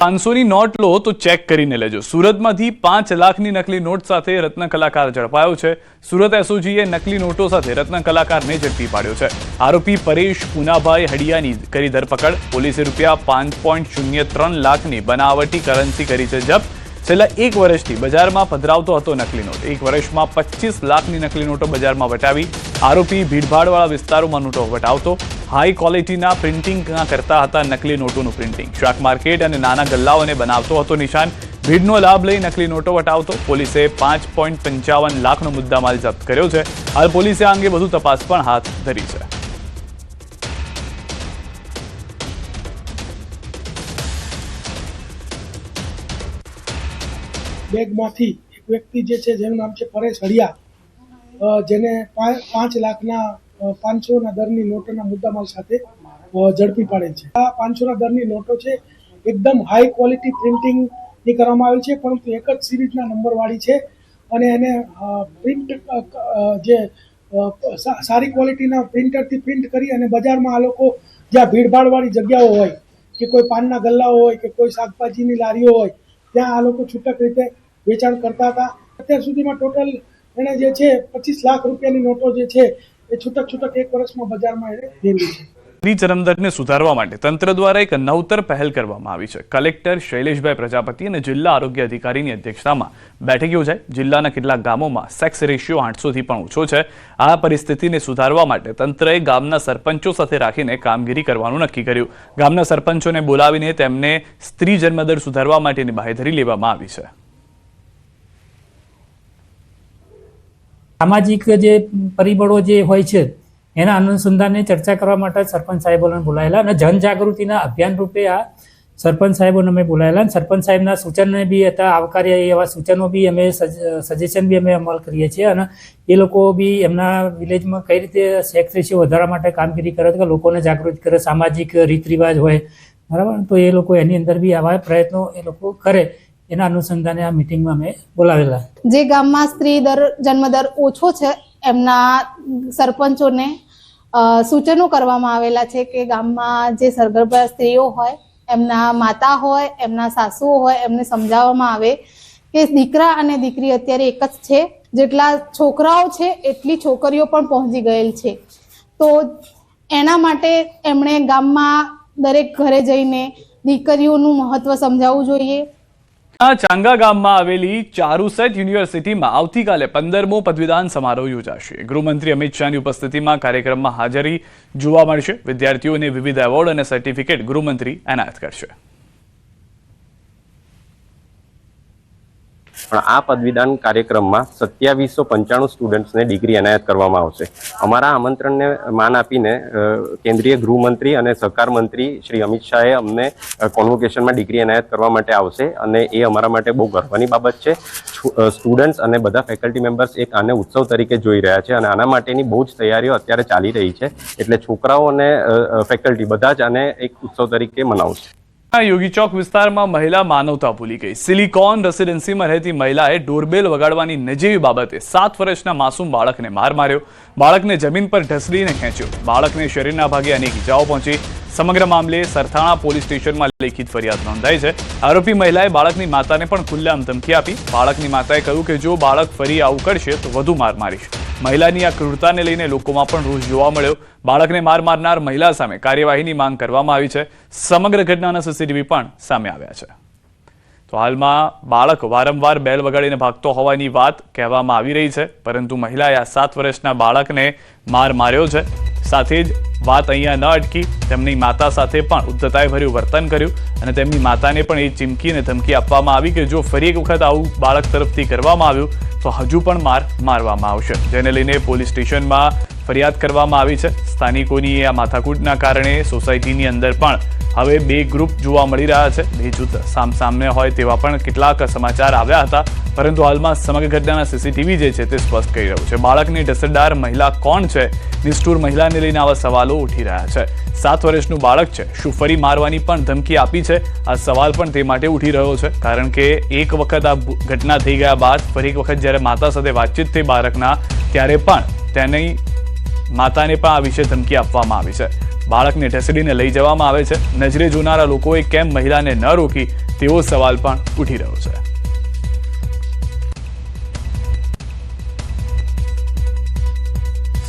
પાંચસોની not લો તો check કરીને લેજો. સુરતમાંથી પાંચ લાખની નકલી નોટ સાથે રત્ન કલાકાર ઝડપાયો છે. સુરત એસઓજીએ નકલી નોટો સાથે રત્ન કલાકારને ઝડપી પાડ્યો છે. આરોપી પરેશ પુનાભાઈ હડિયાની કરી ધરપકડ. પોલીસે રૂપિયા પાંચ પોઈન્ટ શૂન્ય ત્રણ લાખની બનાવટી કરન્સી કરી છે જપ્ત. છેલ્લા એક વર્ષથી બજારમાં પધરાવતો હતો નકલી નોટ. એક વર્ષમાં પચીસ લાખની નકલી નોટો બજારમાં વટાવી. આરોપી ભીડભાડવાળા વિસ્તારોમાં નોટો વટાવતો. હાઈ ક્વોલિટીના પ્રિન્ટિંગના કરતા હતા નકલી નોટોનું પ્રિન્ટિંગ. શાક માર્કેટ અને નાના ગલ્લાઓને બનાવતો હતો નિશાન. ભીડનો લાભ લઈ નકલી નોટો વટાવતો. પોલીસે પાંચ પોઈન્ટ પંચાવન લાખનો મુદ્દામાલ જપ્ત કર્યો છે. હાલ પોલીસે આ અંગે વધુ તપાસ પણ હાથ ધરી છે. બેગમાંથી એક વ્યક્તિ જે છે, જેનું નામ છે પરેશ હળિયા જેને પાંચ લાખના પાંચસોના દરની નોટોના મુદ્દામાલ સાથે ઝડપી પાડે છે. આ પાંચસોના દરની નોટો છે, એકદમ હાઈ ક્વોલિટી પ્રિન્ટિંગની કરવામાં આવેલ છે, પરંતુ એક જ સિરીઝના નંબરવાળી છે અને એને પ્રિન્ટ જે સારી ક્વોલિટીના પ્રિન્ટરથી પ્રિન્ટ કરી અને બજારમાં આ લોકો જ્યાં ભીડભાડવાળી જગ્યાઓ હોય, કે કોઈ પાનના ગલ્લાઓ હોય, કે કોઈ શાકભાજીની લારીઓ હોય, ત્યાં આ લોકો છૂટક રીતે વેચાણ કરતા હતા. અત્યાર સુધીમાં ટોટલ એણે જે છે પચીસ લાખ રૂપિયાની નોટો જે છે એ છૂટક છૂટક એક વર્ષમાં બજારમાં એને ફેરવી છે. ફ્રી જન્મદરને સુધારવા માટે તંત્ર દ્વારા એક નવતર પહેલ કરવામાં આવી છે. કલેક્ટર શૈલેષભાઈ પ્રજાપતિ અને જિલ્લા આરોગ્ય અધિકારીની અધ્યક્ષતામાં બેઠક યોજાઈ. જિલ્લાના કેટલાક ગામોમાં સેક્સ રેશિયો આઠસોથી પણ ઓછો છે. આ પરિસ્થિતિને સુધારવા માટે તંત્રએ ગામના સરપંચો સાથે રાખીને કામગીરી કરવાનું નક્કી કર્યું. ગામના સરપંચોને બોલાવીને તેમને સ્ત્રી જન્મદર સુધારવા માટેની બાહેધરી લેવામાં આવી છે. સામાજિક જે પરિબળો જે હોય છે, એના અનુસંધાનને ચર્ચા કરવા માટે સરપંચ સાહેબોને બોલાયેલા અને જનજાગૃતિના અભિયાન રૂપે આ સરપંચ સાહેબોને અમે બોલાયેલા અને સરપંચ સાહેબના સૂચનને બી હતા, આવકાર્ય એવા સૂચનો બી અમે સજેશન બી અમે અમલ કરીએ છીએ અને એ લોકો બી એમના વિલેજમાં કઈ રીતે સેક્સ રેશિયો વધારવા માટે કામગીરી કરે કે લોકોને જાગૃત કરે, સામાજિક રીત રિવાજ હોય, બરાબર? તો એ લોકો એની અંદર બી આવા પ્રયત્નો એ લોકો કરે. એના અનુસંધાને આ મિટિંગમાં અમે બોલાવેલા. જે ગામમાં સ્ત્રી દર જન્મદર ઓછો છે, એમના સરપંચોને સૂચનો કરવામાં આવેલા છે કે ગામમાં જે સરગર્ભા સ્ત્રીઓ હોય, એમના માતા હોય, એમના સાસુઓ હોય, એમને સમજાવવામાં આવે કે દીકરા અને દીકરી અત્યારે એક જ છે. જેટલા છોકરાઓ છે, એટલી છોકરીઓ પણ પહોંચી ગયેલ છે. તો એના માટે એમણે ગામમાં દરેક ઘરે જઈને દીકરીઓનું મહત્વ સમજાવવું જોઈએ. ચાંગા ગામમાં આવેલી ચારુસેટ યુનિવર્સિટીમાં આવતીકાલે પંદરમો પદવીદાન સમારોહ યોજાશે. ગૃહમંત્રી અમિત શાહની ઉપસ્થિતિમાં કાર્યક્રમમાં હાજરી જોવા મળશે. વિદ્યાર્થીઓને વિવિધ એવોર્ડ અને સર્ટિફિકેટ ગૃહમંત્રી એનાયત કરશે. પણ આ પદવીદાન કાર્યક્રમમાં સત્યાવીસો પંચાણું સ્ટુડન્ટ્સને ડિગ્રી એનાયત કરવામાં આવશે. અમારા આમંત્રણને માન આપીને કેન્દ્રીય ગૃહમંત્રી અને સહકાર મંત્રી શ્રી અમિત શાહે અમને કોન્વોકેશનમાં ડિગ્રી એનાયત કરવા માટે આવશે અને એ અમારા માટે બહુ ગર્વની બાબત છે. સ્ટુડન્ટ્સ અને બધા ફેકલ્ટી મેમ્બર્સ એક આને ઉત્સવ તરીકે જોઈ રહ્યા છે અને આના માટેની બહુ જ તૈયારીઓ અત્યારે ચાલી રહી છે. એટલે છોકરાઓ અને ફેકલ્ટી બધા જ આને એક ઉત્સવ તરીકે મનાવશે. યોગી ચોક વિસ્તારમાં મહિલા માનવતા ભૂલી ગઈ. સિલિકોન રેસિડેન્સીમાં રહેતી મહિલાએ ડોરબેલ વગાડવાની નજીવી બાબતે સાત વર્ષના માસૂમ બાળકને માર માર્યો. બાળકને જમીન પર ઢસડીને ખેંચ્યો. બાળકને શરીરના ભાગે અનેક ઇજાઓ પહોંચી. સમગ્ર મામલે સરથાણા પોલીસ સ્ટેશનમાં લેખિત ફરિયાદ નોંધાઈ છે. આરોપી મહિલાએ બાળકની માતાને પણ ખુલ્લેઆમ ધમકી આપી. બાળકની માતાએ કહ્યું કે જો બાળક ફરી આવું કરશે, તો વધુ માર મારીશ. મહિલાની આ ક્રૂરતાને લઈને લોકોમાં પણ રોષ જોવા મળ્યો. બાળકને માર મારનાર મહિલા સામે કાર્યવાહીની માંગ કરવામાં આવી છે. સમગ્ર ઘટનાના સીસીટીવી પણ સામે આવ્યા છે. તો હાલમાં બાળક વારંવાર બેલ વગાડીને ભાગતો હોવાની વાત કહેવામાં આવી રહી છે, પરંતુ મહિલાએ આ સાત વર્ષના બાળકને માર માર્યો છે. સાથે જ વાત અહીંયા ન અટકી, તેમની માતા સાથે પણ ઉદ્ધતાએ ભર્યું વર્તન કર્યું અને તેમની માતાને પણ એ ચીમકી અને ધમકી આપવામાં આવી કે જો ફરી એક વખત આવું બાળક તરફથી કરવામાં આવ્યું, તો હજુ પણ માર મારવામાં આવશે. જેને લઈને પોલીસ સ્ટેશનમાં ફરિયાદ કરવામાં આવી છે. સ્થાનિકોની આ માથાકૂટના કારણે સોસાયટીની અંદર પણ હવે બે ગ્રુપ જોવા મળી રહ્યા છે. બે જૂથ સામસામને હોય તેવા પણ કેટલાક સમાચાર આવ્યા હતા. પરંતુ હાલમાં સમગ્ર ઘટનાના સીસીટીવી જે છે તે સ્પષ્ટ કરી રહ્યું છે. બાળકની ઢસરદાર મહિલા કોણ છે? નિષ્ઠુર મહિલાને લઈને આવા સવાલો ઉઠી રહ્યા છે. સાત વર્ષનું બાળક છે. શું ફરી મારવાની પણ ધમકી આપી છે? આ સવાલ પણ તે માટે ઉઠી રહ્યો છે. કારણ કે એક વખત આ ઘટના થઈ ગયા બાદ ફરી એક વખત જ્યારે માતા સાથે વાતચીત થઈ બાળકના, ત્યારે પણ તેની માતાને પણ આ વિશે ધમકી આપવામાં આવી છે. બાળકને ઢસડીને લઈ જવામાં આવે છે. નજરે જોનારા લોકોએ કેમ મહિલાને ન રોકી? તેવો સવાલ પણ ઉઠી રહ્યો છે.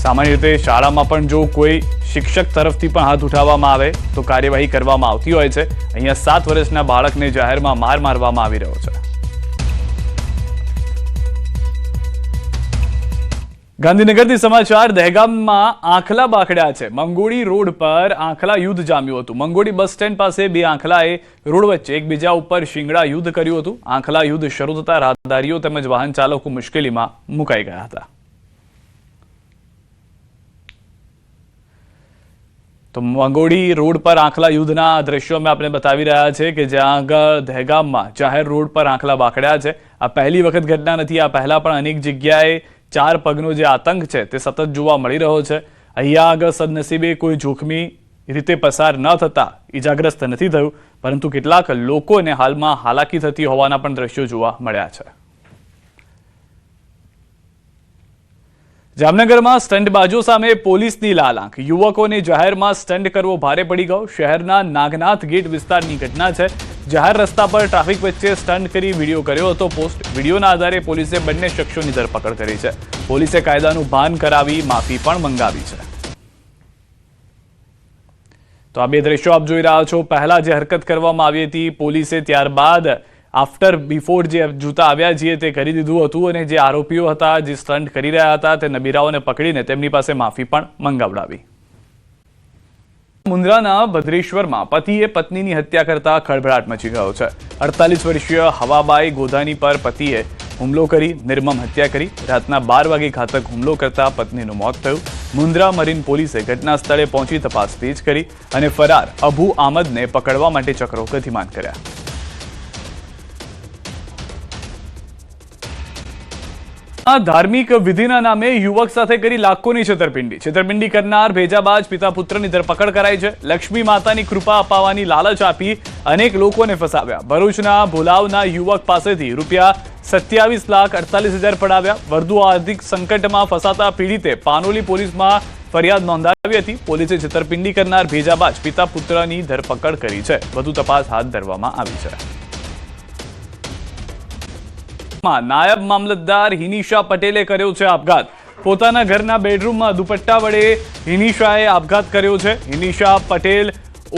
સામાન્ય રીતે શાળામાં પણ જો કોઈ શિક્ષક તરફથી પણ હાથ ઉઠાવવામાં આવે, તો કાર્યવાહી કરવામાં આવતી હોય છે. અહીંયા સાત વર્ષના બાળકને જાહેરમાં માર મારવામાં આવી રહ્યો છે. ગાંધીનગરથી સમાચાર, દહેગામમાં આંખલા બાખડ્યા છે. મંગોળી રોડ પર આંખલા યુદ્ધ જામ્યું હતું. મંગોળી બસ સ્ટેન્ડ પાસે બે આંખલાએ રોડ વચ્ચે એકબીજા ઉપર શિંગડા યુદ્ધ કર્યું હતું. આંખલા યુદ્ધ શરૂ થતા રાહદારીઓ તેમજ વાહન ચાલકો મુશ્કેલીમાં મુકાઈ ગયા હતા. તો મંગોળી રોડ પર આંખલા યુદ્ધના દ્રશ્યો અમે આપણે બતાવી રહ્યા છે કે જ્યાં આગળ દહેગામમાં જાહેર રોડ પર આંખલા બાકડ્યા છે. આ પહેલી વખત ઘટના નથી, આ પહેલા પણ અનેક જગ્યાએ ચાર પગનો જે આતંક છે તે સતત જોવા મળી રહ્યો છે. અહીંયા આગળ સદનસીબે કોઈ જોખમી રીતે પસાર ન થતા ઈજાગ્રસ્ત નથી થયું, પરંતુ કેટલાક લોકોને હાલમાં હાલાકી થતી હોવાના પણ દ્રશ્યો જોવા મળ્યા છે. જામનગરમાં સ્ટંટબાજો સામે પોલીસની લાલાંક. યુવકોને જાહેરમાં સ્ટંટ કરવો ભારે પડી ગયો. શહેરના નાગનાથ ગેટ વિસ્તારની ઘટના છે. જાહેર રસ્તા પર ટ્રાફિક વચ્ચે સ્ટન્ટ કરી વીડિયો કર્યો હતો પોસ્ટ વિડીયોના આધારે પોલીસે બંને શખ્સોની ધરપકડ કરી છે. પોલીસે કાયદાનું ભાન કરાવી માફી પણ મંગાવી છે. તો આ બે દ્રશ્યો આપ જોઈ રહ્યા છો. પહેલા જે હરકત કરવામાં આવી હતી પોલીસે ત્યારબાદ આફ્ટર બિફોર જે જૂતા આવ્યા છીએ તે કરી દીધું હતું અને જે આરોપીઓ હતા, જે સ્ટન્ટ કરી રહ્યા હતા, તે નબીરાઓને પકડીને તેમની પાસે માફી પણ મંગાવડાવી. મુન્દ્રાના ભદ્રેશ્વરમાં પતિએ પત્નીની હત્યા કરતા ખળભળાટ મચી ગયો છે. અડતાલીસ વર્ષીય હવાબાઈ ગોધાની પર પતિએ હુમલો કરી નિર્મમ હત્યા કરી. રાતના બાર વાગે ઘાતક હુમલો કરતા પત્નીનું મોત થયું. મુન્દ્રા મરીન પોલીસે ઘટના સ્થળે પહોંચી તપાસ તેજ કરી અને ફરાર અબુ આમદને પકડવા માટે ચક્રો ગતિમાન કર્યા. ધાર્મિક વિધિના નામે યુવક સાથે કરી લાખોની છેતરપિંડી. છેતરપિંડી કરનાર ભેજાબાજ પિતા પુત્રની ધરપકડ કરાઈ છે. લક્ષ્મી માતાની કૃપા અપાવવાની લાલચ આપી અનેક લોકોને ફસાવ્યા. ભરૂચના ભોલાવના યુવક પાસેથી રૂપિયા સત્યાવીસ લાખ અડતાલીસ હજાર પડાવ્યા. વધુ આર્થિક સંકટમાં ફસાતા પીડિતે પાનોલી પોલીસમાં ફરિયાદ નોંધાવી હતી. પોલીસે છેતરપિંડી કરનાર ભેજાબાજ પિતા પુત્રની ધરપકડ કરી છે. વધુ તપાસ હાથ ધરવામાં આવી છે. નાયબ મામલતદાર હિનિશા પટેલે કર્યો છે આપઘાત. પોતાના ઘરના બેડરૂમમાં દુપટ્ટા વડે હિનિશાએ આપઘાત કર્યો છે. હિનિશા પટેલ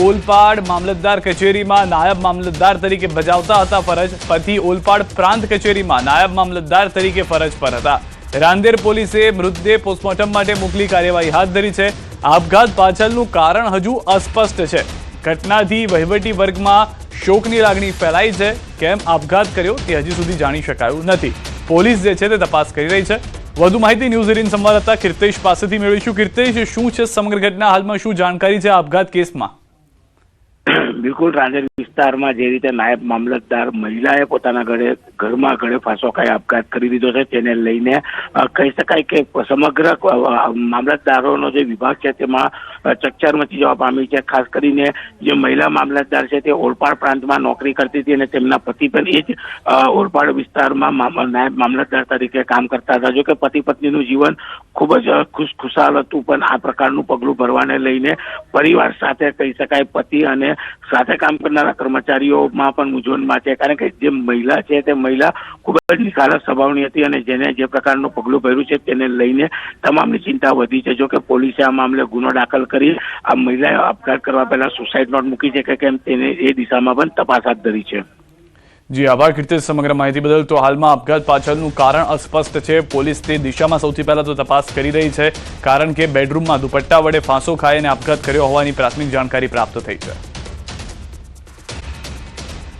ઓલપાડ મામલતદાર કચેરીમાં નાયબ મામલતદાર તરીકે બજાવતા હતા ફરજ પતિ ઓલપાડ પ્રાંત કચેરીમાં નાયબ મામલતદાર તરીકે ફરજ પર હતા. રાંદેર પોલીસે મૃતદેહ પોસ્ટમોર્ટમ માટે મોકલી કાર્યવાહી હાથ ધરી છે. આપઘાત પાછળનું કારણ હજુ અસ્પષ્ટ છે. ઘટનાથી વહીવટી વર્ગમાં શોકની લાગણી ફેલાઈ છે. કેમ આપઘાત કર્યો તે હજી સુધી જાણી શકાયું નથી. પોલીસ જે છે તે તપાસ કરી રહી છે. વધુ માહિતી ન્યૂઝ એટીન સંવાદદાતા કીર્તેશ પાસેથી મેળવીશું. કીર્તેશ, શું છે સમગ્ર ઘટના? હાલમાં શું જાણકારી છે આપઘાત કેસમાં? બિલકુલ રાંદેર વિસ્તારમાં જે રીતે નાયબ મામલતદાર મહિલાએ પોતાના ઘરે, ઘરમાં ઘરે ફાંસો ખાઈ આપઘાત કરી દીધો છે, તેને લઈને કહી શકાય કે સમગ્ર મામલતદારોનો જે વિભાગ છે તેમાં ચકચાર મચી જવા પામી છે. ખાસ કરીને જે મહિલા મામલતદાર છે, તે ઓલપાડ પ્રાંતમાં નોકરી કરતી હતી અને તેમના પતિ પણ એ જ ઓલપાડ વિસ્તારમાં નાયબ મામલતદાર તરીકે કામ કરતા હતા. જો કે પતિ પત્નીનું જીવન ખૂબ જ ખુશખુશાલ હતું, પણ આ પ્રકારનું પગલું ભરવાને લઈને પરિવાર સાથે કહી શકાય પતિ અને સાથે કામ કરનારા કર્મચારીઓમાં પણ મૂંઝવણમાં છે. કારણ કે જે મહિલા છે, તે મહિલા ખૂબ જ નિખાલસ સ્વભાવની હતી અને જેને જે પ્રકારનું પગલું ભર્યું છે, તેને લઈને તમામની ચિંતા વધી છે. જોકે પોલીસે આ મામલે ગુનો દાખલ કરી આ મહિલાએ આપઘાત કરવા પહેલા સુસાઇડ નોટ મૂકી છે કે કેમ તેને એ દિશામાં પણ તપાસ હાથ ધરી છે. જી, આભાર કીર્તિ સમગ્ર માહિતી બદલ. તો હાલમાં આપઘાત પાછળનું કારણ અસ્પષ્ટ છે. પોલીસ તે દિશામાં સૌથી પહેલા તો તપાસ કરી રહી છે. કારણ કે બેડરૂમમાં દુપટ્ટા વડે ફાંસો ખાઈ અને આપઘાત કર્યો હોવાની પ્રાથમિક જાણકારી પ્રાપ્ત થઈ છે.